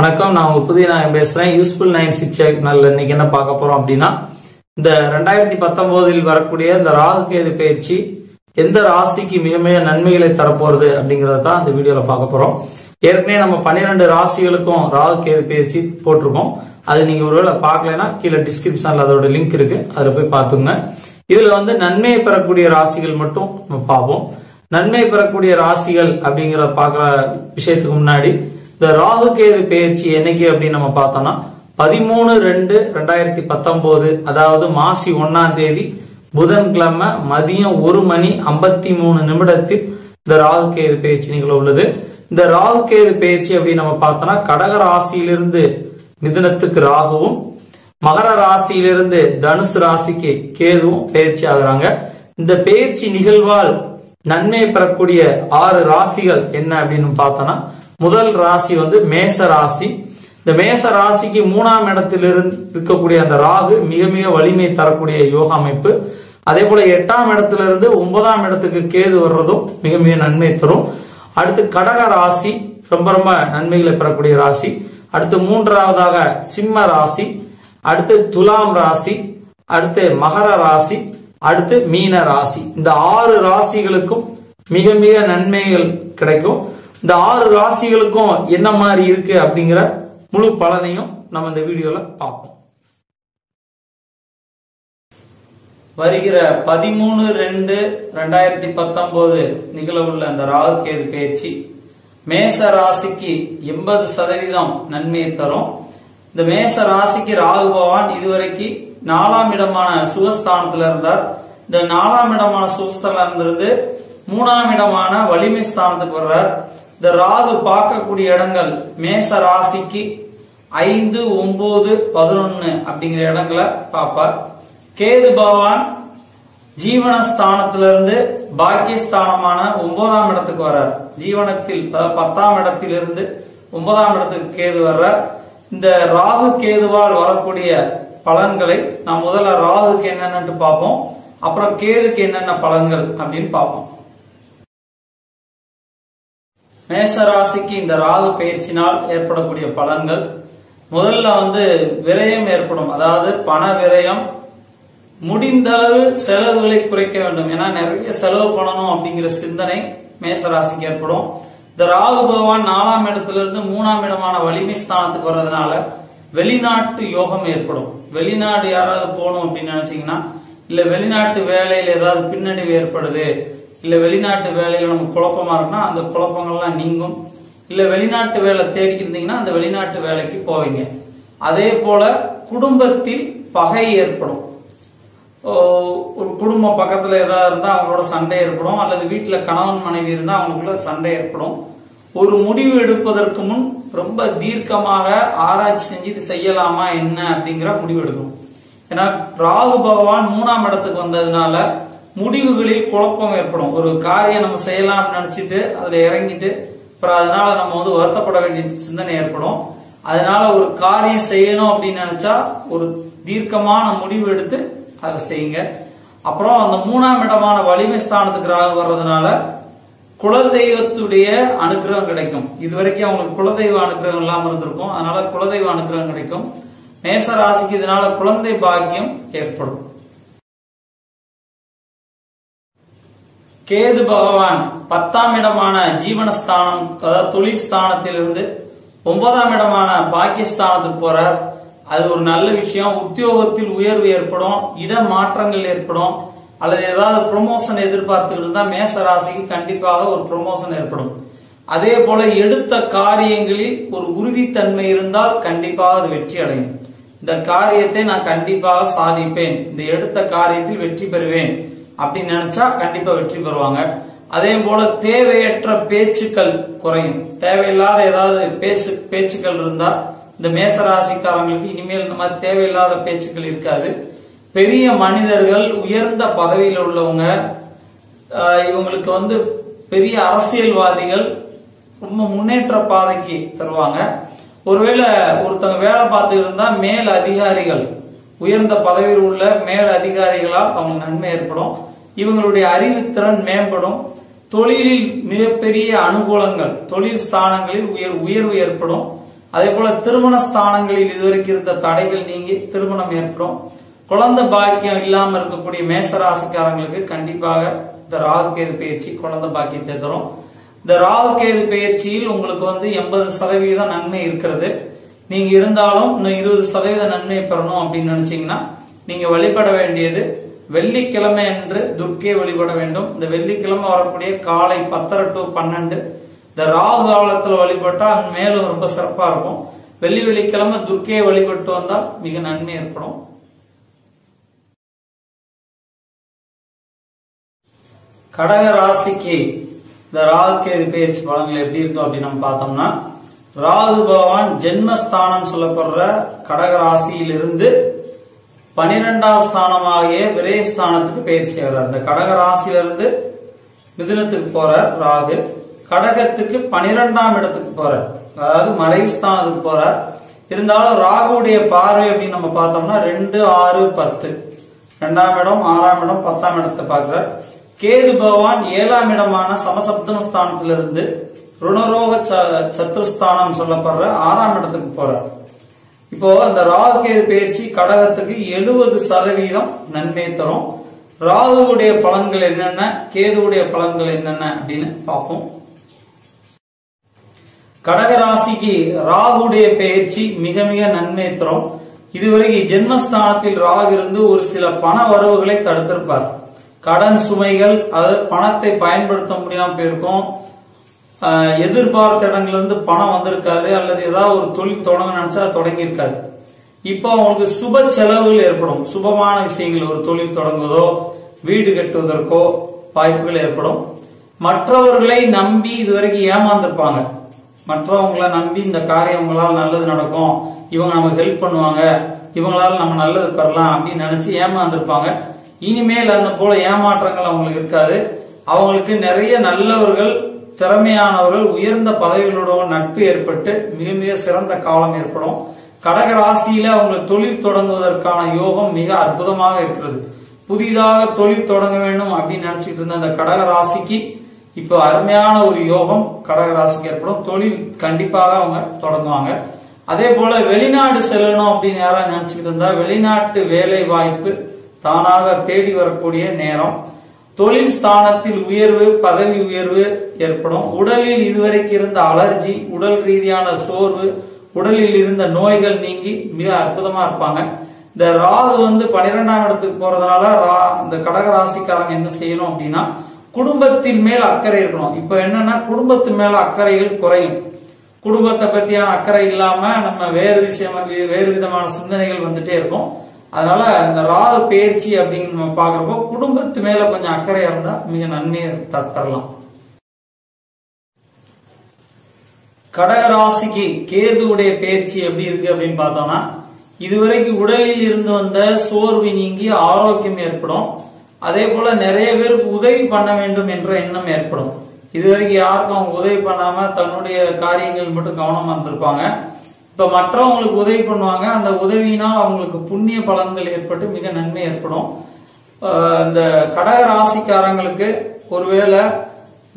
வணக்கம். நான் புதிய நான் பேசுறேன். யூஸ்ஃபுல் நைன் சிக்ஸ் சேனல் இன்னைக்கு என்ன பார்க்க போறோம் அப்படின்னா இந்த ரெண்டாயிரத்தி பத்தொன்பதில் வரக்கூடிய இந்த ராகு கேது பயிற்சி எந்த ராசிக்கு மிக மிக நன்மைகளை தரப்போறது அப்படிங்கறத தான் இந்த வீடியோல பார்க்க போறோம். ஏற்கனவே நம்ம பன்னிரெண்டு ராசிகளுக்கும் ராகு கேது பயிற்சி போட்டிருக்கோம். அது நீங்க ஒருவேளை பார்க்கலைன்னா கீழே டிஸ்கிரிப்ஷன்ல அதோட லிங்க் இருக்கு. அதுல போய் பார்த்துங்க. இதுல வந்து நன்மையை பெறக்கூடிய ராசிகள் மட்டும் நம்ம பார்ப்போம். நன்மை பெறக்கூடிய ராசிகள் அப்படிங்கிற பார்க்குற விஷயத்துக்கு முன்னாடி இந்த ராகு கேது பயிற்சி என்னைக்கு அப்படின்னு நம்ம பார்த்தோம்னா பதிமூணு ரெண்டு ரெண்டாயிரத்தி பத்தொன்பது அதாவது மாசி ஒன்னாம் தேதி புதன்கிழமை மதியம் ஒரு மணி ஐம்பத்தி மூணு நிமிடத்தில் இந்த ராகு கேது பயிற்சி நிகழ உள்ளது. இந்த ராகு கேது பயிற்சி அப்படின்னு நம்ம பார்த்தோம்னா கடக ராசியிலிருந்து மிதுனத்துக்கு ராகுவும் மகர ராசியிலிருந்து தனுசு ராசிக்கு கேதுவும் பயிற்சி ஆகுறாங்க. இந்த பயிற்சி நிகழ்வால் நன்மை பெறக்கூடிய ஆறு ராசிகள் என்ன அப்படின்னு பார்த்தோம்னா முதல் ராசி வந்து மேச ராசி. இந்த மேச ராசிக்கு மூணாம் இடத்திலிருந்து இருக்கக்கூடிய அந்த ராகு மிக மிக வலிமை தரக்கூடிய யோக அமைப்பு. அதே போல எட்டாம் இடத்திலிருந்து ஒன்பதாம் இடத்துக்கு கேது வர்றதும் மிக மிக நன்மை தரும். அடுத்து கடக ராசி ரொம்ப ரொம்ப நன்மைகளை பெறக்கூடிய ராசி. அடுத்து மூன்றாவதாக சிம்ம ராசி. அடுத்து துலாம் ராசி. அடுத்து மகர ராசி. அடுத்து மீன ராசி. இந்த ஆறு ராசிகளுக்கும் மிக மிக நன்மைகள் கிடைக்கும். இந்த ஆறு ராசிகளுக்கும் என்ன மாதிரி இருக்கு அப்படிங்கிற முழு பலனையும் நம்ம இந்த வீடியோல பார்ப்போம். வருகிற பதிமூணு ரெண்டு ரெண்டாயிரத்தி பத்தொன்பது நிகழவுள்ள அந்த ராகு கேது பயிற்சி மேச ராசிக்கு எண்பது சதவீதம் நன்மையை தரும். இந்த மேச ராசிக்கு ராகு பகவான் இதுவரைக்கு நாலாம் இடமான சுகஸ்தானத்துல இருந்தார். இந்த நாலாம் இடமான சுகஸ்தானம் இருந்து மூணாம் இடமான வலிமை ஸ்தானத்துக்கு வர்றார். இந்த ராகு பார்க்கக்கூடிய இடங்கள் மேச ராசிக்கு ஐந்து ஒன்பது பதினொன்னு அப்படிங்கிற இடங்களை பார்ப்பார். கேது பகவான் ஜீவனஸ்தானத்திலிருந்து பாக்கியஸ்தானமான ஒன்பதாம் இடத்துக்கு வர்றார். ஜீவனத்தில் அதாவது பத்தாம் இடத்திலிருந்து ஒன்பதாம் இடத்துக்கு கேது வர்றார். இந்த ராகு கேதுவால் வரக்கூடிய பலன்களை நாம் முதல்ல ராகுக்கு என்னென்னு பார்ப்போம். அப்புறம் கேதுக்கு என்னென்ன பலன்கள் அப்படின்னு பார்ப்போம். மேசராசிக்கு இந்த ராகு பயிற்சினால் ஏற்படக்கூடிய பலன்கள் முதல்ல வந்து விரயம் ஏற்படும். அதாவது பண விரயம் முடிந்தளவு செலவுகளை குறைக்க வேண்டும். ஏன்னா நிறைய செலவு பண்ணணும் அப்படிங்கிற சிந்தனை மேசராசிக்கு ஏற்படும். இந்த ராகு பகவான் நாலாம் இடத்திலிருந்து மூணாம் இடமான வலிமை ஸ்தானத்துக்கு வர்றதுனால வெளிநாட்டு யோகம் ஏற்படும். வெளிநாடு யாராவது போகணும் அப்படின்னு நினைச்சீங்கன்னா இல்ல வெளிநாட்டு வேலையில ஏதாவது பின்னடைவு ஏற்படுது இல்ல வெளிநாட்டு வேலையில நமக்கு குழப்பமா இருக்குன்னா அந்த குழப்பங்கள்லாம் நீங்கும். இல்ல வெளிநாட்டு வேலை தேடிக்கிருந்தீங்கன்னா அந்த வெளிநாட்டு வேலைக்கு போவீங்க. அதே போல குடும்பத்தில் பகை ஏற்படும். ஒரு குடும்பம் பக்கத்துல ஏதாவது இருந்தா அவங்களோட சண்டை ஏற்படும். அல்லது வீட்டுல கணவன் மனைவி இருந்தா அவங்களுக்குள்ள சண்டை ஏற்படும். ஒரு முடிவு எடுப்பதற்கு முன் ரொம்ப தீர்க்கமாக ஆராய்ச்சி செஞ்சு இது செய்யலாமா என்ன அப்படிங்கிற முடிவு எடுக்கணும். ஏன்னா ராகு பகவான் மூணாம் இடத்துக்கு வந்ததுனால முடிவுகளில் குழப்பம் ஏற்படும். ஒரு காரியம் நம்ம செய்யலாம் நினைச்சிட்டு அதுல இறங்கிட்டு அப்புறம் அதனால நம்ம வந்து வருத்தப்பட வேண்டிய சிந்தனை ஏற்படும். அதனால ஒரு காரியம் செய்யணும் அப்படின்னு நினைச்சா ஒரு தீர்க்கமான முடிவு எடுத்து அதை செய்யுங்க. அப்புறம் அந்த மூணாம் இடமான வலிமை ஸ்தானத்துக்கு ராகு வர்றதுனால குலதெய்வத்துடைய அனுகிரகம் கிடைக்கும். இது வரைக்கும் அவங்களுக்கு குலதெய்வ அனுகிரகம் இல்லாம இருந்திருக்கும். அதனால குலதெய்வ அனுகிரகம் கிடைக்கும். மேச ராசிக்கு இதனால குழந்தை பாக்கியம் ஏற்படும். கேது பகவான் பத்தாம் இடமான ஜீவனஸ்தானம் அதாவது தொழில் ஸ்தானத்திலிருந்து ஒன்பதாம் இடமான பாகிஸ்தானத்துக்கு போறார். அது ஒரு நல்ல விஷயம். உத்தியோகத்தில் உயர்வு ஏற்படும் இட மாற்றங்கள் ஏற்படும் அல்லது ஏதாவது ப்ரொமோஷன் எதிர்பார்த்துக்கிட்டு இருந்தா மேச ராசிக்கு கண்டிப்பாக ஒரு ப்ரொமோஷன் ஏற்படும். அதே போல எடுத்த காரியங்களில் ஒரு உறுதித்தன்மை இருந்தால் கண்டிப்பாக அது வெற்றி அடையும். இந்த காரியத்தை நான் கண்டிப்பாக சாதிப்பேன். இந்த எடுத்த காரியத்தில் வெற்றி பெறுவேன். அப்படின்னு நினைச்சா கண்டிப்பா வெற்றி பெறுவாங்க. அதே போல தேவையற்ற பேச்சுக்கள் குறையும். தேவையில்லாத ஏதாவது பேச்சு பேச்சுக்கள் இருந்தா இந்த மேசராசிக்காரங்களுக்கு இனிமேல் இந்த மாதிரி தேவையில்லாத பேச்சுக்கள் இருக்காது. பெரிய மனிதர்கள் உயர்ந்த பதவியில் உள்ளவங்க இவங்களுக்கு வந்து பெரிய அரசியல்வாதிகள் ரொம்ப முன்னேற்ற பாதைக்கு தருவாங்க. ஒருவேளை ஒருத்தங்க வேலை பார்த்து இருந்தா மேல் அதிகாரிகள் உயர்ந்த பதவியில் உள்ள மேல் அதிகாரிகளால் அவங்களுக்கு நன்மை ஏற்படும். இவங்களுடைய அறிவுத்திறன் மேம்படும். தொழிலில் மிகப்பெரிய அனுகூலங்கள் தொழில் ஸ்தானங்களில் உயர் உயர்வு ஏற்படும். அதே போல திருமண ஸ்தானங்களில் இதுவரைக்கும் இருந்த தடைகள் நீங்கி திருமணம் ஏற்படும். குழந்தை பாக்கியம் இல்லாம இருக்கக்கூடிய மேசராசிக்காரங்களுக்கு கண்டிப்பாக இந்த ராகுகேது பயிற்சி குழந்தை பாக்கியத்தை தரும். இந்த ராகு கேது பயிற்சியில் உங்களுக்கு வந்து எண்பது சதவீதம் நன்மை இருக்கிறது. நீங்க இருந்தாலும் இன்னும் இருபது சதவீத நன்மை பெறணும் அப்படின்னு நினைச்சீங்கன்னா நீங்க வழிபட வேண்டியது வெள்ளிக்கிழமை அன்று துர்க்கையை வழிபட வேண்டும். இந்த வெள்ளிக்கிழமை வரக்கூடிய காலை பத்தரை டு பன்னெண்டு இந்த ராகு காலத்துல வழிபட்டா மேலும் ரொம்ப சிறப்பா இருக்கும். வெள்ளி வெள்ளிக்கிழமை துர்க்கையை வழிபட்டு வந்தால் மிக நன்மை ஏற்படும். கடக ராசிக்கு இந்த ராகு கேது பேச்சு பலன்கள் எப்படி இருக்கும் அப்படின்னு நம்ம பார்த்தோம்னா ராகு பகவான் ஜென்மஸ்தானம் சொல்லப்படுற கடக ராசியிலிருந்து பனிரெண்டாம் ஸ்தானமாகிய விரயஸ்தானத்துக்கு பயிற்சி ஆகிறார் இந்த கடக ராசியிலிருந்து மிதுனத்துக்கு போறார் ராகு. கடகத்துக்கு பனிரெண்டாம் இடத்துக்கு போறார். அதாவது மறைவு ஸ்தானத்துக்கு போறார். இருந்தாலும் ராகுடைய பார்வை அப்படின்னு நம்ம பார்த்தோம்னா ரெண்டு ஆறு பத்து. ரெண்டாம் இடம் ஆறாம் இடம் பத்தாம் இடத்தை பார்க்கிறார். கேது பகவான் ஏழாம் இடமான சமசப்தம ஸ்தானத்திலிருந்து ருணரோக ச- சத்துருஸ்தானம் சொல்லப்படுற ஆறாம் இடத்துக்கு போறார். இப்போ அந்த ராகு கேது பயிற்சி கடகத்துக்கு எழுபது சதவீதம் நன்மை தரும். ராகுவுடைய பலன்கள் என்னென்ன? கேதுவுடைய பலன்கள் என்னென்ன அப்படின்னு பார்ப்போம். கடக ராசிக்கு ராகுடைய பெயர்ச்சி மிக மிக நன்மை தரும். இதுவரைக்கும் ஜென்மஸ்தானத்தில் ராகு இருந்து ஒரு சில பண வரவுகளை தடுத்திருப்பார். கடன் சுமைகள் அது பணத்தை பயன்படுத்த முடியாம போயிருக்கும். எதிர்பார்த்த இடங்கள்ல இருந்து பணம் வந்திருக்காது அல்லது ஏதாவது ஒரு தொழில் தொடங்க நினைச்சா தொடங்கியிருக்காது. தொடங்கி இருக்காது இப்போ அவங்களுக்கு சுப செலவுகள் ஏற்படும். சுபமான விஷயங்கள் ஒரு தொழில் தொடங்குவதோ வீடு கட்டுவதற்கோ வாய்ப்புகள் ஏற்படும். மற்றவர்களை நம்பி இதுவரைக்கும் ஏமாந்துருப்பாங்க. மற்றவங்களை நம்பி இந்த காரியம் உங்களால் நல்லது நடக்கும். இவங்க நமக்கு ஹெல்ப் பண்ணுவாங்க. இவங்களால நம்ம நல்லது பெறலாம் அப்படின்னு நினைச்சு ஏமாந்துருப்பாங்க. இனிமேல் அந்த போல ஏமாற்றங்கள் அவங்களுக்கு இருக்காது. அவங்களுக்கு நிறைய நல்லவர்கள் திறமையானவர்கள் உயர்ந்த பதவிகளோட நட்பு ஏற்பட்டு மிக மிக சிறந்த காலம் ஏற்படும். கடக ராசியில அவங்க தொழில் தொடங்குவதற்கான யோகம் மிக அற்புதமாக இருக்கிறது. புதிதாக தொழில் தொடங்க வேண்டும் அப்படின்னு நினைச்சிட்டு இருந்த அந்த கடக ராசிக்கு இப்போ அருமையான ஒரு யோகம் கடக ராசிக்கு ஏற்படும். தொழில் கண்டிப்பாக அவங்க தொடங்குவாங்க. அதே போல வெளிநாடு செல்லணும் அப்படின்னு யாராவது நினைச்சுக்கிட்டு இருந்தா வெளிநாட்டு வேலை வாய்ப்பு தானாக தேடி வரக்கூடிய நேரம். தொழில் ஸ்தானத்தில் உயர்வு பதவி உயர்வு ஏற்படும். உடலில் இதுவரைக்கும் இருந்த அலர்ஜி உடல் ரீதியான சோர்வு உடலில் இருந்த நோய்கள் நீங்கி மிக அற்புதமா இருப்பாங்க. இந்த ராகு வந்து பன்னிரெண்டாம் இடத்துக்கு போறதுனால ரா- இந்த கடக ராசிக்காரங்க என்ன செய்யணும் அப்படின்னா குடும்பத்தின் மேல் அக்கறை இருக்கணும். இப்ப என்னன்னா குடும்பத்து மேல அக்கறைகள் குறையும். குடும்பத்தை பத்தியான அக்கறை இல்லாம நம்ம வேறு விஷயம் வேறு விதமான சிந்தனைகள் வந்துட்டே இருக்கும். அதனால இந்த ராகு பயிற்சி அப்படின்னு நம்ம பாக்குறப்போ குடும்பத்து மேல கொஞ்சம் அக்கறையா இருந்தா மிக நன்மையை தத்தரலாம். தரலாம் கடகராசிக்கு கேதுவுடைய பயிற்சி எப்படி இருக்கு அப்படின்னு பார்த்தோம்னா இதுவரைக்கும் உடலில் இருந்து வந்த சோர்வு நீங்கி ஆரோக்கியம் ஏற்படும். அதே போல நிறைய பேருக்கு உதவி பண்ண வேண்டும் என்ற எண்ணம் ஏற்படும். இதுவரைக்கும் யாருக்கும் அவங்க உதவி பண்ணாம தன்னுடைய காரியங்கள் மட்டும் கவனமா இருந்திருப்பாங்க. இப்ப மற்றவங்களுக்கு உதவி பண்ணுவாங்க. அந்த உதவியினால் அவங்களுக்கு புண்ணிய பலன்கள் ஏற்பட்டு மிக நன்மை ஏற்படும். இந்த கடக ராசிக்காரங்களுக்கு ஒருவேளை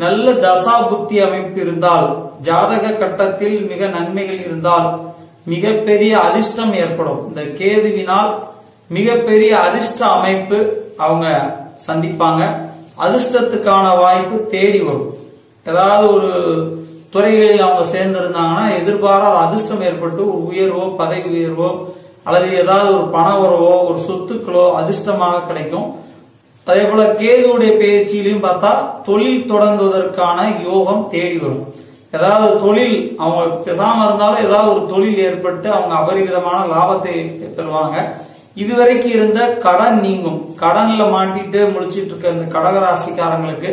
நல்ல தசா புத்தி அமைப்பு இருந்தால் ஜாதக கட்டத்தில் மிக நன்மைகள் இருந்தால் மிகப்பெரிய அதிர்ஷ்டம் ஏற்படும். இந்த கேதுவினால் மிகப்பெரிய அதிர்ஷ்ட அமைப்பு அவங்க சந்திப்பாங்க. அதிர்ஷ்டத்துக்கான வாய்ப்பு தேடி வரும். ஏதாவது ஒரு துறைகளில் அவங்க சேர்ந்திருந்தாங்கன்னா எதிர்பாராத அதிர்ஷ்டம் ஏற்பட்டு ஒரு உயர்வோ பதவி உயர்வோ அல்லது ஏதாவது ஒரு பண உறவோ ஒரு சொத்துக்களோ அதிர்ஷ்டமாக கிடைக்கும். அதே போல கேதுவுடைய பயிற்சியிலையும் பார்த்தா தொழில் தொடங்குவதற்கான யோகம் தேடி வரும். ஏதாவது தொழில் அவங்க பேசாம இருந்தாலும் ஏதாவது ஒரு தொழில் ஏற்பட்டு அவங்க அபரிவிதமான லாபத்தை பெறுவாங்க. இதுவரைக்கும் இருந்த கடன் நீங்கும். கடன்ல மாட்டிட்டு முடிச்சிட்டு இருக்க இந்த கடகராசிக்காரங்களுக்கு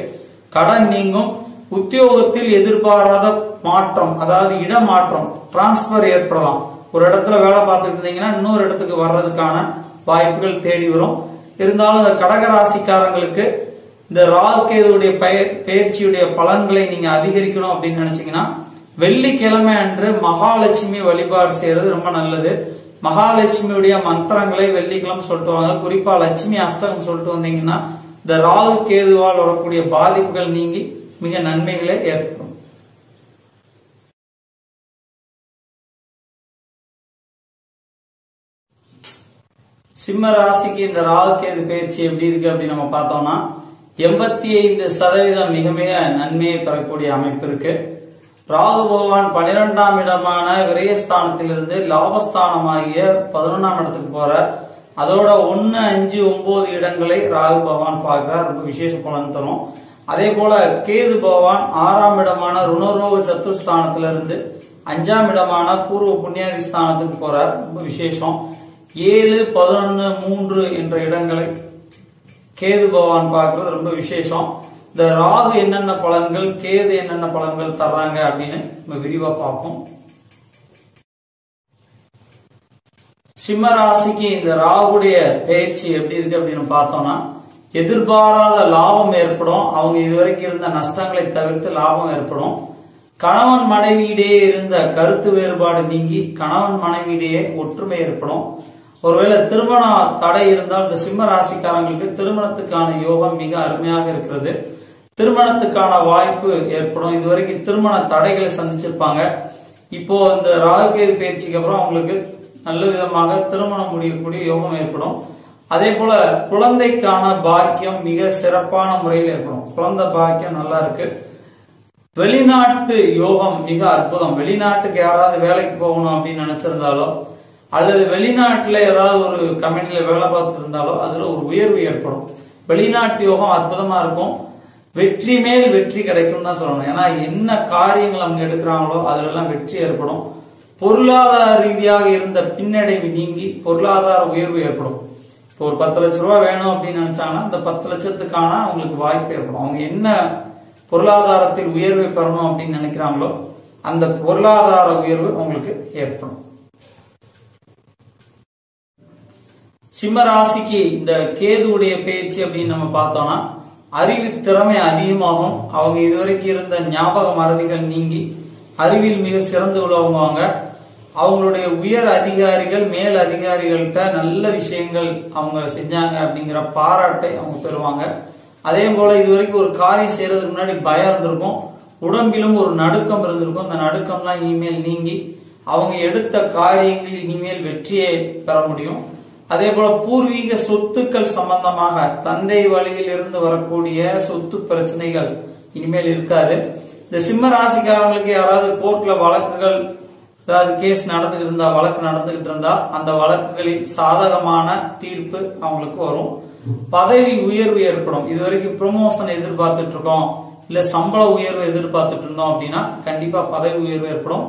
கடன் நீங்கும். உத்தியோகத்தில் எதிர்பாராத மாற்றம் அதாவது இடமாற்றம் டிரான்ஸ்பர் ஏற்படலாம். ஒரு இடத்துல வேலை பார்த்துட்டு இருந்தீங்கன்னா இன்னொரு இடத்துக்கு வர்றதுக்கான வாய்ப்புகள் தேடி வரும். இருந்தாலும் இந்த கடக ராசிக்காரங்களுக்கு இந்த ராகு கேதுவுடைய பெயர் பயிற்சியுடைய பலன்களை நீங்க அதிகரிக்கணும் அப்படின்னு நினைச்சீங்கன்னா வெள்ளிக்கிழமை அன்று மகாலட்சுமி வழிபாடு செய்யறது ரொம்ப நல்லது. மகாலட்சுமியுடைய மந்திரங்களை வெள்ளிக்கிழமை சொல்லிட்டு வாங்க. குறிப்பா லட்சுமி அஷ்டகம் சொல்லிட்டு வந்தீங்கன்னா இந்த ராகு கேதுவால் வரக்கூடிய பாதிப்புகள் நீங்கி மிக நன்மைகளை ஏற்படும். சிம்ம ராசிக்கு இந்த ராகுக்கேது பயிற்சி எப்படி இருக்கு அப்படின்னு நம்ம பார்த்தோம்னா எண்பத்தி ஐந்து சதவீதம் மிக மிக நன்மையை பெறக்கூடிய அமைப்பு இருக்கு. ராகு பகவான் பனிரெண்டாம் இடமான விரயஸ்தானத்திலிருந்து லாபஸ்தானமாகிய பதினொன்றாம் இடத்துக்கு போற அதோட ஒன்னு அஞ்சு ஒன்பது இடங்களை ராகு பகவான் பார்க்கிறார். ரொம்ப விசேஷ பலன் தரும். அதே போல கேது பகவான் ஆறாம் இடமான ருணரோக சத்துர்ஸ்தானத்திலிருந்து அஞ்சாம் இடமான பூர்வ புண்ணியாதி ஸ்தானத்துக்கு போறார். ரொம்ப விசேஷம். ஏழு பதினொன்னு மூன்று என்ற இடங்களை கேது பகவான் பார்க்கறது ரொம்ப விசேஷம். இந்த ராகு என்னென்ன பலன்கள் கேது என்னென்ன பலன்கள் தர்றாங்க அப்படின்னு நம்ம விரிவா பார்ப்போம். சிம்ம ராசிக்கு இந்த ராகுடைய பயிற்சி எப்படி இருக்கு அப்படின்னு பார்த்தோம்னா எதிர்பாராத லாபம் ஏற்படும். அவங்க இதுவரைக்கும் இருந்த நஷ்டங்களை தவிர்த்து லாபம் ஏற்படும். கணவன் மனைவியிடையே இருந்த கருத்து வேறுபாடு நீங்கி கணவன் மனைவியிடையே ஒற்றுமை ஏற்படும். ஒருவேளை திருமண தடை இருந்தால் இந்த சிம்ம ராசிக்காரங்களுக்கு திருமணத்துக்கான யோகம் மிக அருமையாக இருக்கிறது. திருமணத்துக்கான வாய்ப்பு ஏற்படும். இதுவரைக்கும் திருமண தடைகளை சந்திச்சிருப்பாங்க. இப்போ இந்த ராகுகேது பயிற்சிக்கு அப்புறம் அவங்களுக்கு நல்ல விதமாக திருமணம் முடியக்கூடிய யோகம் ஏற்படும். அதே போல குழந்தைக்கான பாக்கியம் மிக சிறப்பான முறையில் ஏற்படும் குழந்தை பாக்கியம் நல்லா இருக்கு. வெளிநாட்டு யோகம் மிக அற்புதம். வெளிநாட்டுக்கு யாராவது வேலைக்கு போகணும் அப்படின்னு நினைச்சிருந்தாலோ அல்லது வெளிநாட்டுல ஏதாவது ஒரு கம்பெனில வேலை பார்த்துட்டு இருந்தாலோ அதுல ஒரு உயர்வு ஏற்படும். வெளிநாட்டு யோகம் அற்புதமா இருக்கும். வெற்றி மேல் வெற்றி கிடைக்கும் தான் சொல்லணும். ஏன்னா என்ன காரியங்கள் அவங்க எடுக்கிறாங்களோ அதுல எல்லாம் வெற்றி ஏற்படும். பொருளாதார ரீதியாக இருந்த பின்னடைவு நீங்கி பொருளாதார உயர்வு ஏற்படும். இப்போ ஒரு பத்து லட்ச ரூபாய் வேணும் அப்படின்னு நினைச்சாங்கன்னா அந்த பத்து லட்சத்துக்கான அவங்களுக்கு வாய்ப்பு ஏற்படும். அவங்க என்ன பொருளாதாரத்தில் உயர்வை பெறணும் அப்படின்னு நினைக்கிறாங்களோ அந்த பொருளாதார உயர்வு அவங்களுக்கு ஏற்படும். சிம்ம ராசிக்கு இந்த கேதுவுடைய பேச்சு அப்படின்னு நம்ம பார்த்தோம்னா அறிவு திறமை அதிகமாகும். அவங்க இதுவரைக்கும் இருந்த ஞாபக மறதிகள் நீங்கி அறிவில் மிக சிறந்து உள்ளவங்க அவங்களுடைய உயர் அதிகாரிகள் மேல் அதிகாரிகள்கிட்ட நல்ல விஷயங்கள் அவங்க செஞ்சாங்க அப்படிங்கிற பாராட்டை அவங்க பெறுவாங்க. அதே போல இதுவரைக்கும் ஒரு காரியம் செய்யறதுக்கு முன்னாடி பயம் இருந்திருக்கும். உடம்பிலும் ஒரு நடுக்கம் இருந்திருக்கும். அந்த நடுக்கம்லாம் இனிமேல் நீங்கி அவங்க எடுத்த காரியங்கள் இனிமேல் வெற்றியை பெற முடியும். அதே போல பூர்வீக சொத்துக்கள் சம்பந்தமாக தந்தை வழியில் இருந்து வரக்கூடிய சொத்து பிரச்சனைகள் இனிமேல் இருக்காது. இந்த சிம்ம ராசிக்காரங்களுக்கு யாராவது கோர்ட்ல வழக்குகள் ஏதாவது கேஸ் நடந்துகிட்டு இருந்தா வழக்கு நடந்துகிட்டு இருந்தா அந்த வழக்குகளில் சாதகமான தீர்ப்பு அவங்களுக்கு வரும். பதவி உயர்வு ஏற்படும். இது வரைக்கும் ப்ரொமோஷன் எதிர்பார்த்துட்டு இருக்கோம். இல்ல சம்பள உயர்வு எதிர்பார்த்துட்டு இருந்தோம் அப்படின்னா கண்டிப்பா பதவி உயர்வு ஏற்படும்.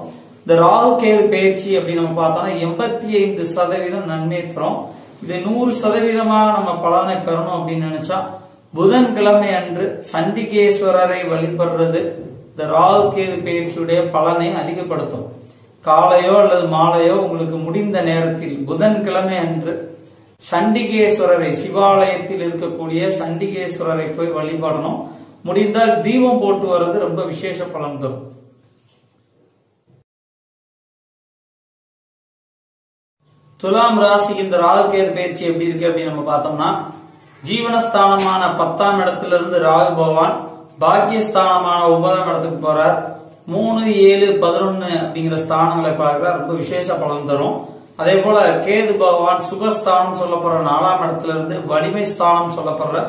இந்த ராகு கேது பயிற்சி அப்படின்னு நம்ம பார்த்தோம்னா எண்பத்தி ஐந்து சதவீதம் நன்மை தரும். இது நூறு சதவீதமாக நம்ம பலனை பெறணும் அப்படின்னு நினைச்சா புதன்கிழமை அன்று சண்டிகேஸ்வரரை வழிபடுறது இந்த ராகு கேது பயிற்சியுடைய பலனை அதிகப்படுத்தும். காலையோ அல்லது மாலையோ உங்களுக்கு முடிந்த நேரத்தில் புதன்கிழமை அன்று சண்டிகேஸ்வரரை சிவாலயத்தில் இருக்கக்கூடிய சண்டிகேஸ்வரரை போய் வழிபடணும். முடிந்தால் தீபம் போட்டு வர்றது ரொம்ப விசேஷ பலன் தரும். துலாம் ராசி இந்த ராகுகேது பயிற்சி எப்படி இருக்கு அப்படின்னு நம்ம பார்த்தோம்னா ஜீவனஸ்தானமான பத்தாம் இடத்துல இருந்து ராகு பகவான் பாக்கியஸ்தானமான ஒன்பதாம் இடத்துக்கு போறார். மூணு ஏழு பதினொன்னு அப்படிங்கிற ஸ்தானங்களை பார்க்கிறார் ரொம்ப விசேஷ பலன் தரும். அதே போல கேது பகவான் சுகஸ்தானம் சொல்லப்படுற நாலாம் இடத்துல இருந்து வலிமை ஸ்தானம் சொல்லப்படுற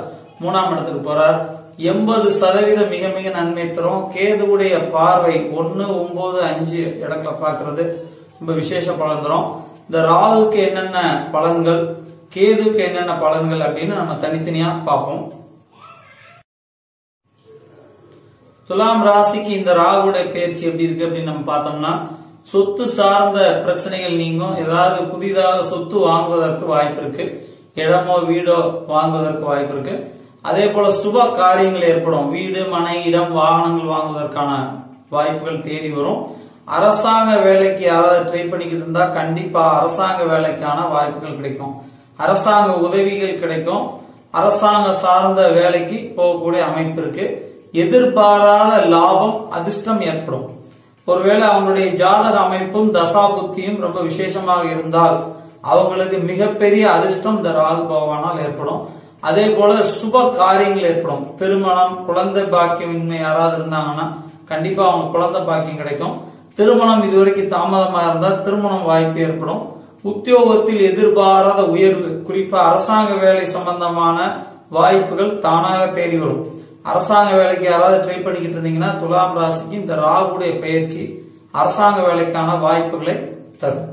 மூணாம் இடத்துக்கு போறார். எண்பது சதவீதம் மிக மிக நன்மை தரும். கேதுவுடைய பார்வை ஒன்னு ஒன்பது அஞ்சு இடங்களை பார்க்கிறது ரொம்ப விசேஷ பலன் தரும். இந்த ராகுக்கு என்னென்ன பலன்கள் கேதுக்கு என்னென்ன பலன்கள் அப்படின்னு நம்ம தனித்தனியா பார்ப்போம். துலாம் ராசிக்கு இந்த ராகுடைய பயிற்சி எப்படி இருக்கு அப்படின்னு நம்ம பார்த்தோம்னா சொத்து சார்ந்த பிரச்சனைகள் நீங்கும். ஏதாவது புதிதாக சொத்து வாங்குவதற்கு வாய்ப்பு இருக்கு. இடமோ வீடோ வாங்குவதற்கு வாய்ப்பு இருக்கு. அதே போல சுப காரியங்கள் ஏற்படும். வீடு மனை இடம் வாகனங்கள் வாங்குவதற்கான வாய்ப்புகள் தேடி வரும். அரசாங்க வேலைக்கு யாராவது ட்ரை பண்ணிக்கிட்டு இருந்தா கண்டிப்பா அரசாங்க வேலைக்கான வாய்ப்புகள் கிடைக்கும். அரசாங்க உதவிகள் கிடைக்கும். அரசாங்க சார்ந்த வேலைக்கு போகக்கூடிய அமைப்பு இருக்கு. எதிர்பாராத லாபம் அதிர்ஷ்டம் ஏற்படும். ஒருவேளை அவங்களுடைய ஜாதக அமைப்பும் தசா புத்தியும் ரொம்ப விசேஷமாக இருந்தால் அவங்களுக்கு மிகப்பெரிய அதிர்ஷ்டம் இந்த ராகு பகவானால் ஏற்படும். அதே போல சுப காரியங்கள் ஏற்படும். திருமணம் குழந்தை பாக்கியமின்மை யாராவது இருந்தாங்கன்னா கண்டிப்பா அவங்க குழந்தை பாக்கியம் கிடைக்கும். திருமணம் இதுவரைக்கும் தாமதமா இருந்தால் திருமணம் வாய்ப்பு ஏற்படும். உத்தியோகத்தில் எதிர்பாராத உயர்வு குறிப்பா அரசாங்க வேலை சம்பந்தமான வாய்ப்புகள் தானாக தேடி வரும். அரசாங்க வேலைக்கு யாராவது ட்ரை பண்ணிக்கிட்டு இருந்தீங்கன்னா துலாம் ராசிக்கு இந்த ராகுடைய பயிற்சி அரசாங்க வேலைக்கான வாய்ப்புகளை தரும்.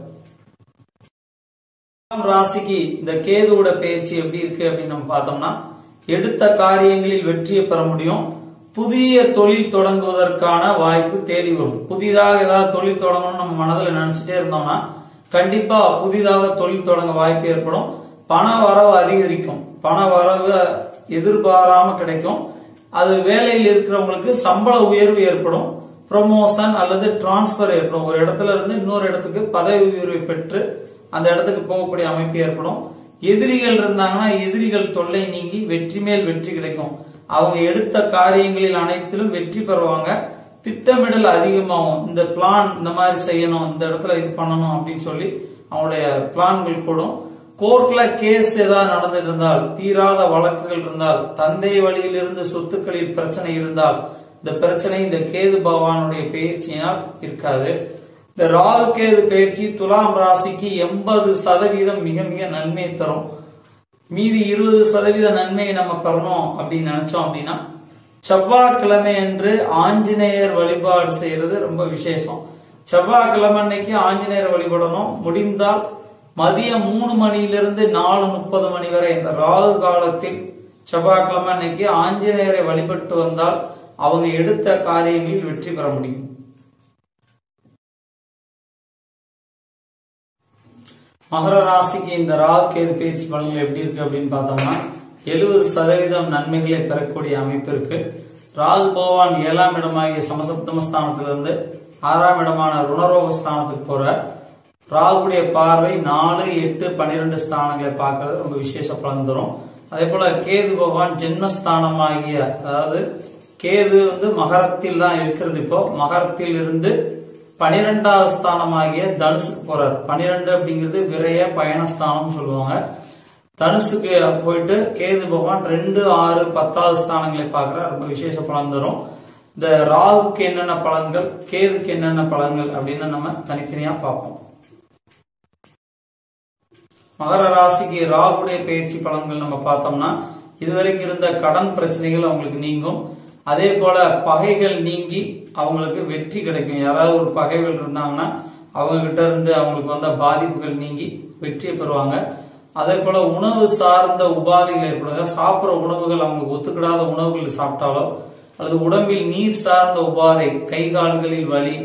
துலாம் ராசிக்கு இந்த கேதுவோட பயிற்சி எப்படி இருக்கு அப்படின்னு நம்ம பார்த்தோம்னா எடுத்த காரியங்களில் வெற்றியை பெற முடியும். புதிய தொழில் தொடங்குவதற்கான வாய்ப்பு தேடி வரும். புதிதாக ஏதாவது தொழில் தொடங்கணும்னு நம்ம மனதில் நினைச்சிட்டே இருந்தோம்னா கண்டிப்பா புதிதாக தொழில் தொடங்க வாய்ப்பு ஏற்படும். பண வரவு அதிகரிக்கும். பண வரவு எதிர்பாராம கிடைக்கும். அது வேலையில் இருக்கிறவங்களுக்கு சம்பள உயர்வு ஏற்படும் ப்ரொமோஷன் அல்லது டிரான்ஸ்பர் ஏற்படும். ஒரு இடத்துல இருந்து இன்னொரு இடத்துக்கு பதவி உயர்வை பெற்று அந்த இடத்துக்கு போகக்கூடிய அமைப்பு ஏற்படும். எதிரிகள் இருந்தாங்கன்னா எதிரிகள் தொல்லை நீங்கி வெற்றி மேல் வெற்றி கிடைக்கும். அவங்க எடுத்த காரியங்களில் அனைத்திலும் வெற்றி பெறுவாங்க. திட்டமிடல் அதிகமாகும். இந்த பிளான் இந்த மாதிரி செய்யணும் இந்த இடத்துல இது பண்ணணும் அப்படின்னு சொல்லி அவங்களுடைய பிளான்கள் கூடும். கோர்ட்ல கேஸ் ஏதாவது நடந்துட்டு இருந்தால் தீராத வழக்குகள் இருந்தால் தந்தை வழியிலிருந்து சொத்துக்களில் பிரச்சனை இருந்தால் இந்த பிரச்சனை இந்த கேது பகவானுடைய பயிற்சியினால் இருக்காது. இந்த ராகு கேது பயிற்சி துலாம் ராசிக்கு எண்பது சதவீதம் மிக மிக நன்மை தரும். மீதி இருபது சதவீத நன்மையை நம்ம பெறணும் அப்படின்னு நினைச்சோம் அப்படின்னா செவ்வாய்க்கிழமை அன்று ஆஞ்சநேயர் வழிபாடு செய்யறது ரொம்ப விசேஷம். செவ்வாய்க்கிழமை அன்னைக்கு ஆஞ்சநேயர் வழிபடணும். முடிந்தால் மதியம் மூணு மணியிலிருந்து நாலு முப்பது மணி வரை இந்த ராகு காலத்தில் செவ்வாய்க்கிழமை அன்னைக்கு ஆஞ்சநேயரை வழிபட்டு வந்தால் அவங்க எடுத்த காரியங்களில் வெற்றி பெற முடியும். மகர ராசிக்கு இந்த ராகு கேது பேச்சு பலன்கள் எப்படி இருக்கு அப்படின்னு பார்த்தோம்னா எழுபது சதவீதம் நன்மைகளை பெறக்கூடிய அமைப்பு இருக்கு. ராகு பகவான் ஏழாம் இடமாகிய சமசப்தமஸ்தானத்திலிருந்து ஆறாம் இடமான ருணரோக ஸ்தானத்துக்கு போற ராகுடைய பார்வை நாலு எட்டு பன்னிரெண்டு ஸ்தானங்களை பார்க்கறது ரொம்ப விசேஷ பலன் தரும். அதே போல கேது பகவான் ஜென்மஸ்தானமாகிய அதாவது கேது வந்து மகரத்தில் தான் இருக்கிறது இப்போ. மகரத்தில் இருந்து பனிரெண்டாவது ஸ்தானமாகிய தனுசுக்கு போறார். பனிரெண்டு அப்படிங்கிறது விரைய பயணஸ்தானம் சொல்லுவாங்க. தனுசுக்கு போயிட்டு கேது பகவான் ரெண்டு ஆறு பத்தாவது ஸ்தானங்களை பார்க்கிறார். ரொம்ப விசேஷ பலன் தரும். இந்த ராகுக்கு என்னென்ன பலன்கள் கேதுக்கு என்னென்ன பலன்கள் அப்படின்னு நம்ம தனித்தனியா பார்ப்போம். மகர ராசிக்கு ராகுடைய பயிற்சி பலன்கள் நம்ம பார்த்தோம்னா இதுவரைக்கும் இருந்த கடன் பிரச்சனைகள் அவங்களுக்கு நீங்கும். அதே போல பகைகள் நீங்கி அவங்களுக்கு வெற்றி கிடைக்கும். யாராவது ஒரு பகைகள் இருந்தாங்கன்னா அவங்க கிட்ட இருந்து அவங்களுக்கு வந்த பாதிப்புகள் நீங்கி வெற்றியை பெறுவாங்க. அதே போல உணவு சார்ந்த உபாதைகள் ஏற்படுங்க. சாப்பிட்ற உணவுகள் அவங்களுக்கு ஒத்துக்கிடாத உணவுகள் சாப்பிட்டாலோ அல்லது உடம்பில் நீர் சார்ந்த உபாதை கை கால்களில் வலி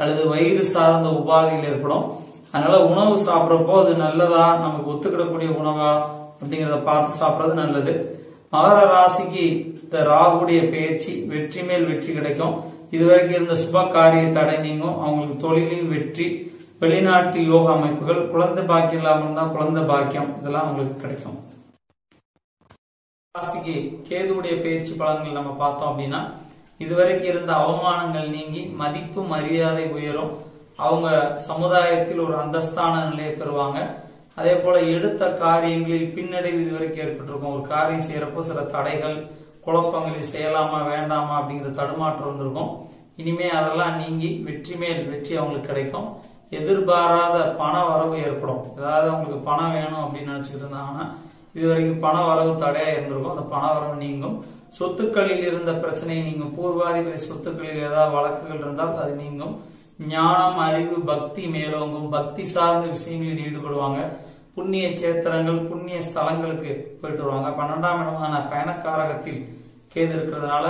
அல்லது வயிறு சார்ந்த உபாதைகள் ஏற்படும். அதனால உணவு சாப்பிட்றப்போ அது நல்லதா? நமக்கு ஒத்துக்கிடக்கூடிய உணவா? அப்படிங்கறத பார்த்து சாப்பிட்றது நல்லது. மகர ராசிக்கு இந்த ராகுடைய பயிற்சி வெற்றி மேல் வெற்றி கிடைக்கும். இதுவரைக்கும் இருந்த சுப காரிய தடை நீங்கும். அவங்களுக்கு தொழிலில் வெற்றி வெளிநாட்டு யோக அமைப்புகள் குழந்தை பாக்கியம் இல்லாமல் இருந்தா குழந்தை பாக்கியம் இதெல்லாம் அவங்களுக்கு கிடைக்கும். ராசிக்கு கேதுவுடைய பயிற்சி பலன்கள் நம்ம பார்த்தோம் அப்படின்னா இதுவரைக்கும் இருந்த அவமானங்கள் நீங்கி மதிப்பு மரியாதை உயரும். அவங்க சமுதாயத்தில் ஒரு அந்தஸ்தான நிலையை பெறுவாங்க. அதே போல எடுத்த காரியங்களில் பின்னடைவு இதுவரைக்கும் ஏற்பட்டிருக்கும். ஒரு காரியம் செய்யறப்போ சில தடைகள் குழப்பங்கள் செய்யலாமா வேண்டாமா அப்படிங்கிற தடுமாற்றம் இருந்திருக்கும். இனிமே அதெல்லாம் நீங்கி வெற்றி மேல் வெற்றி அவங்களுக்கு கிடைக்கும். எதிர்பாராத பண வரவு ஏற்படும். ஏதாவது அவங்களுக்கு பணம் வேணும் அப்படின்னு நினைச்சுக்கிட்டு இருந்தாங்கன்னா இது வரைக்கும் பண வரவு தடையா இருந்திருக்கும். அந்த பண வரவு நீங்கும். சொத்துக்களில் இருந்த பிரச்சனை நீங்கும். பூர்வாதிபதி சொத்துக்களில் ஏதாவது வழக்குகள் இருந்தால் அது நீங்கும். ஞானம் அறிவு பக்தி மேலோங்கும். பக்தி சார்ந்த விஷயங்களில் ஈடுபடுவாங்க. புண்ணிய சேத்திரங்கள் புண்ணிய ஸ்தலங்களுக்கு போயிட்டு வருவாங்க. பன்னெண்டாம் இடமான பயணக்காரகத்தில் கேது இருக்கிறதுனால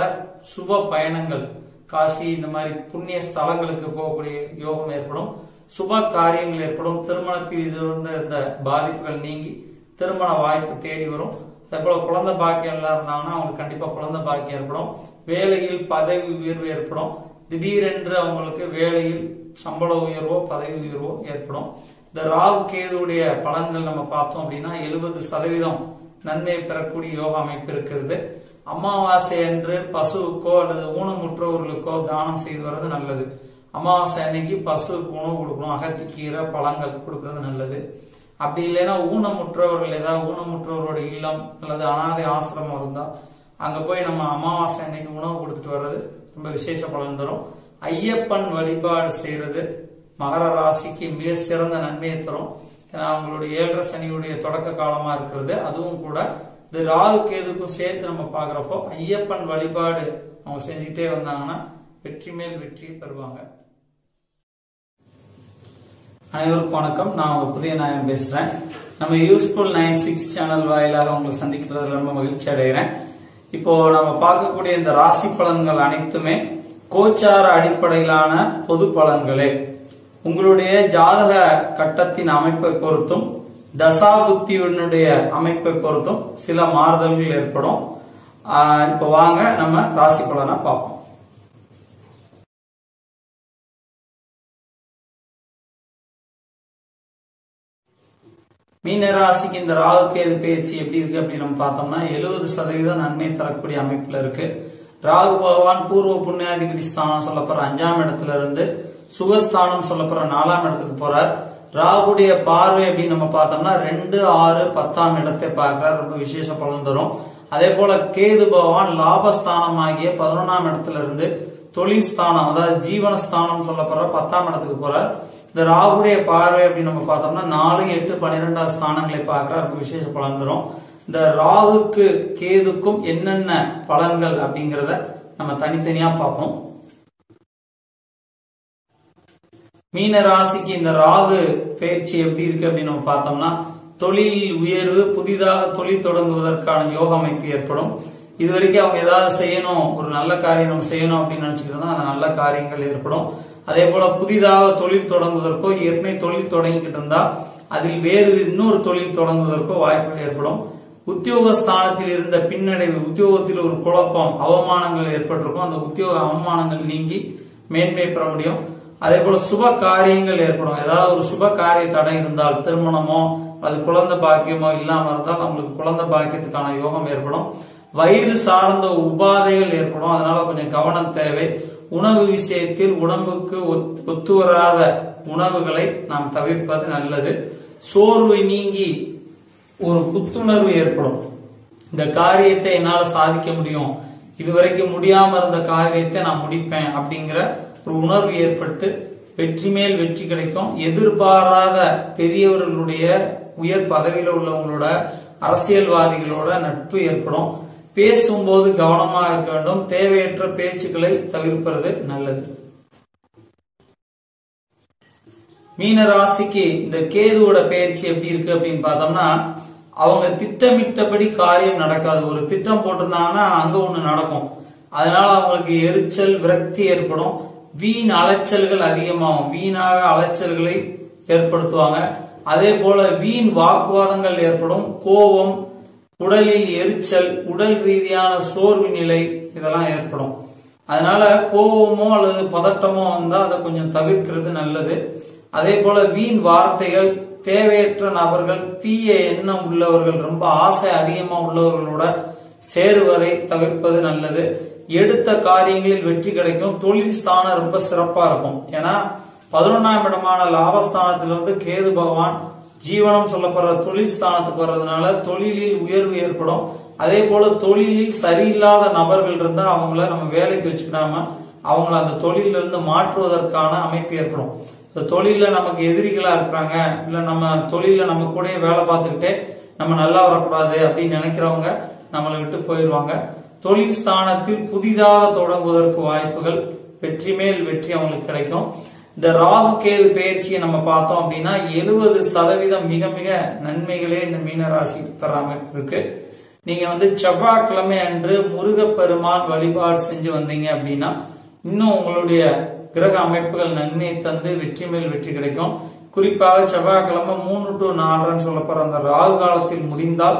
சுப பயணங்கள் காசி இந்த மாதிரி புண்ணிய ஸ்தலங்களுக்கு போகக்கூடிய யோகம் ஏற்படும். சுப காரியங்கள் ஏற்படும். திருமணத்தில் இது இருந்த பாதிப்புகள் நீங்கி திருமண வாய்ப்பு தேடி வரும். அதே போல குழந்தை பாக்கியம் எல்லாம் இருந்தாங்கன்னா அவங்களுக்கு கண்டிப்பா குழந்தை பாக்கியம் ஏற்படும். வேலையில் பதவி உயர்வு ஏற்படும். திடீரென்று அவங்களுக்கு வேலையில் சம்பள உயர்வோ பதவி உயர்வோ ஏற்படும். இந்த ராகு கேதுடைய பலன்கள் நம்ம பார்த்தோம் அப்படின்னா எழுபது சதவீதம் நன்மை பெறக்கூடிய யோகா அமைப்பு இருக்கிறது. அமாவாசை அன்று பசுவுக்கோ அல்லது ஊனமுற்றவர்களுக்கோ தானம் செய்து வர்றது நல்லது. அமாவாசை அன்னைக்கு பசுவுக்கு உணவு கொடுக்கணும் அகத்திக்கீரை பழங்கள் கொடுக்கறது நல்லது. அப்படி இல்லைன்னா ஊனமுற்றவர்கள் ஏதாவது ஊனமுற்றவரோட இல்லம் அல்லது அனாதை ஆசிரமம் இருந்தா அங்க போய் நம்ம அமாவாசை அன்னைக்கு உணவு கொடுத்துட்டு வர்றது ரொம்ப விசேஷ பலன் தரும். ஐயப்பன் வழிபாடு செய்யறது மகர ராசிக்கு மிக சிறந்த நன்மையை தரும். ஏன்னா அவங்களுடைய ஏழரை சனியுடைய தொடக்க காலமா இருக்கிறது. அதுவும் கூட இந்த ராகு கேதுக்கும் சேர்த்து நம்ம பாக்குறப்போ ஐயப்பன் வழிபாடு அவங்க செஞ்சுக்கிட்டே வந்தாங்கன்னா வெற்றி மேல் வெற்றி பெறுவாங்க. அனைவருக்கும் வணக்கம். நான் உங்க புதிய நாயன் பேசுறேன். நம்ம யூஸ்ஃபுல் நைன் சிக்ஸ் சேனல் வாயிலாக உங்களை சந்திக்கிறதுல ரொம்ப மகிழ்ச்சி அடைகிறேன். இப்போ நம்ம பார்க்கக்கூடிய இந்த ராசி பலன்கள் அனைத்துமே கோச்சார அடிப்படையிலான பொது பலன்களே. உங்களுடைய ஜாதக கட்டத்தின் அமைப்பை பொறுத்தும் தசாபுத்தியினுடைய அமைப்பை பொறுத்தும் சில மாறுதல்கள் ஏற்படும். இப்போ வாங்க நம்ம ராசி பலனை பார்ப்போம். மீன ராசிக்கு இந்த ராகு கேது பயிற்சி எப்படி இருக்கு அப்படின்னு நம்ம பார்த்தோம்னா எழுபது சதவீதம் நன்மை தரக்கூடிய அமைப்புல இருக்கு. ராகு பகவான் பூர்வ புண்ணியாதிபதி ஸ்தானம் சொல்லப்படுற அஞ்சாம் இடத்துல இருந்து சுகஸ்தானம் சொல்லப்படுற நாலாம் இடத்துக்கு போறார். ராகுடைய பார்வை அப்படின்னு நம்ம பார்த்தோம்னா ரெண்டு ஆறு பத்தாம் இடத்தை பார்க்கிறார். ரொம்ப விசேஷ பலன் தரும். அதே போல கேது பகவான் லாபஸ்தானம் ஆகிய பதினொன்னாம் இடத்துல இருந்து தொழில் ஸ்தானம் அதாவது ஜீவனஸ்தானம் சொல்லப்படுற பத்தாம் இடத்துக்கு போறார். இந்த ராகுடைய பார்வை அப்படின்னு நம்ம பார்த்தோம்னா நாலு எட்டு பன்னிரெண்டாம் ஸ்தானங்களை பார்க்கிறார் விசேஷ பலன் தரும். இந்த ராகுக்கு கேதுக்கும் என்னென்ன பலன்கள் அப்படிங்கறத நம்ம தனித்தனியா பார்ப்போம். மீன ராசிக்கு இந்த ராகு பயிற்சி எப்படி இருக்கு அப்படின்னு நம்ம பார்த்தோம்னா தொழில் உயர்வு புதிதாக தொழில் தொடங்குவதற்கான யோக அமைப்பு ஏற்படும். இது வரைக்கும் அவங்க ஏதாவது செய்யணும் ஒரு நல்ல காரியம் நம்ம செய்யணும் அப்படின்னு நினைச்சுக்கிட்டு அந்த நல்ல காரியங்கள் ஏற்படும். அதே போல புதிதாக தொழில் தொடங்குவதற்கோ ஏற்கனவே தொழில் தொடங்கிக்கிட்டு இருந்தா அதில் வேறு இன்னொரு தொழில் தொடங்குவதற்கோ வாய்ப்புகள் ஏற்படும். உத்தியோக ஸ்தானத்தில் இருந்த பின்னடைவு உத்தியோகத்தில் ஒரு குழப்பம் அவமானங்கள் ஏற்பட்டிருக்கும். அந்த உத்தியோக அவமானங்கள் நீங்கி மேன்மை பெற முடியும். அதே போல சுப காரியங்கள் ஏற்படும். ஏதாவது ஒரு சுப காரிய தடை இருந்தால் திருமணமோ அது குழந்தை பாக்கியமோ இல்லாம இருந்தால் அவங்களுக்கு குழந்தை பாக்கியத்துக்கான யோகம் ஏற்படும். வயிறு சார்ந்த உபாதைகள் ஏற்படும். அதனால கொஞ்சம் கவனம் தேவை. உணவு விஷயத்தில் உடம்புக்கு ஒத்து வராத உணவுகளை நாம் தவிர்ப்பது நல்லது. சோர்வு நீங்கி ஒரு புத்துணர்வு ஏற்படும். இந்த காரியத்தை என்னால சாதிக்க முடியும். இதுவரைக்கும் முடியாம இருந்த காரியத்தை நான் முடிப்பேன் அப்படிங்கிற ஒரு உணர்வு ஏற்பட்டு வெற்றி மேல் வெற்றி கிடைக்கும். எதிர்பாராத பெரியவர்களுடைய உயர் பதவியில் உள்ளவங்களோட அரசியல்வாதிகளோட நட்பு ஏற்படும். பேசும்போது கவனமாக இருக்க வேண்டும். தேவையற்ற பேச்சுக்களை தவிர்ப்பது நல்லது. மீன ராசிக்கு இந்த கேதுவோட பயிற்சி எப்படி இருக்கு அப்படின்னு பார்த்தோம்னா அவங்க திட்டமிட்டபடி காரியம் நடக்காது. ஒரு திட்டம் போட்டிருந்தாங்கன்னா அங்க ஒண்ணு நடக்கும். அதனால அவங்களுக்கு எரிச்சல் விரக்தி ஏற்படும். வீண் அலைச்சல்கள் அதிகமாகும். வீணாக அலைச்சல்களை ஏற்படுத்துவாங்க. அதே போல வீண் வாக்குவாதங்கள் ஏற்படும். கோபம் உடலில் எரிச்சல் உடல் ரீதியான சோர்வு நிலை இதெல்லாம் ஏற்படும். அதனால கோபமோ அல்லது பதட்டமோ வந்தா அதை கொஞ்சம் தவிர்க்கிறது நல்லது. அதே போல வீண் வார்த்தைகள் தேவையற்ற நபர்கள் தீய எண்ணம் உள்ளவர்கள் ரொம்ப ஆசை அதிகமா உள்ளவர்களோட சேருவதை தவிர்ப்பது நல்லது. எடுத்த காரியங்களில் வெற்றி கிடைக்கும். தொழில் ஸ்தானம் ரொம்ப சிறப்பா இருக்கும். ஏன்னா பதினொன்னாம் இடமான லாபஸ்தானத்திலிருந்து கேது பகவான் ஜீவனம் சொல்லப்படுற தொழில் ஸ்தானத்துக்கு வர்றதுனால தொழிலில் உயர்வு ஏற்படும். அதே போல தொழிலில் சரியில்லாத நபர்கள் இருந்தா அவங்கள நம்ம வேலைக்கு வச்சுக்கிடாம அவங்கள அந்த தொழில இருந்து மாற்றுவதற்கான அமைப்பு ஏற்படும். தொழில நமக்கு எதிரிகளா இருக்கிறாங்க இல்ல நம்ம தொழில நம்ம கூட வேலை பார்த்துக்கிட்டே நம்ம நல்லா வரக்கூடாது அப்படின்னு நினைக்கிறவங்க நம்மளை விட்டு போயிடுவாங்க. தொழில் ஸ்தானத்தில் புதிதாக தொடங்குவதற்கு வாய்ப்புகள் வெற்றி மேல் வெற்றி அவங்களுக்கு கிடைக்கும். இந்த ராகு கேது பயிற்சியை நம்ம பார்த்தோம் அப்படின்னா எழுபது சதவீதம் மிக மிக நன்மைகளே இந்த மீனராசி பெற அமைப்பு இருக்கு. நீங்க வந்து செவ்வாய்க்கிழமை அன்று முருகப்பெருமான் வழிபாடு செஞ்சு வந்தீங்க அப்படின்னா இன்னும் உங்களுடைய கிரக அமைப்புகள் நன்மையை தந்து வெற்றி மேல் வெற்றி கிடைக்கும். குறிப்பாக செவ்வாய்க்கிழமை மூணு டு நாலுன்னு சொல்லப்படுற அந்த ராகு காலத்தில் முடிந்தால்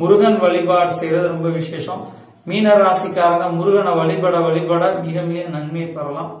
முருகன் வழிபாடு செய்யறது ரொம்ப விசேஷம். மீன ராசிக்காரங்க முருகனை வழிபட வழிபட மிக மிக நன்மையை பெறலாம்.